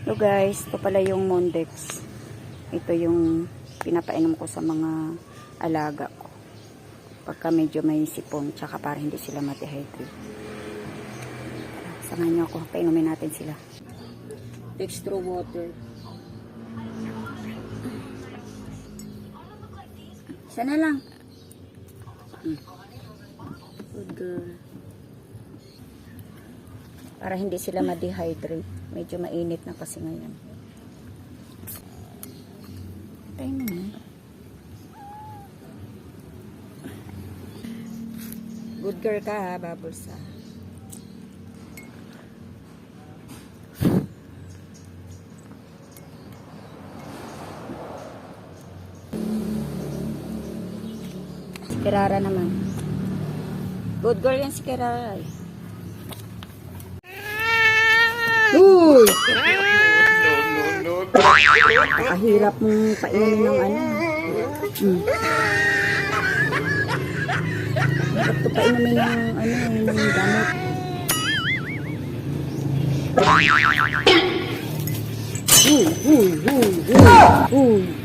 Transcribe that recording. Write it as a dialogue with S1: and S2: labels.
S1: So guys, ito pala yung Mondex. Ito yung pinapainom ko sa mga alaga ko. Pagka medyo may sipon, tsaka para hindi sila ma-dehydrate. Samahan niyo ako, painumin natin sila. Extra water. Isa na lang. Good girl. Para hindi sila ma-dehydrate. Medyo mainit na kasi ngayon. Tayo na. Good girl ka ha, Bubbles ha. Kirara naman. Good girl yan si Kirara eh. Uy! Nakahirap mong painin ng ano. Hmm. Hirap to painumin ng ano, ng gamot. Uy, uy, uy, uy, uy.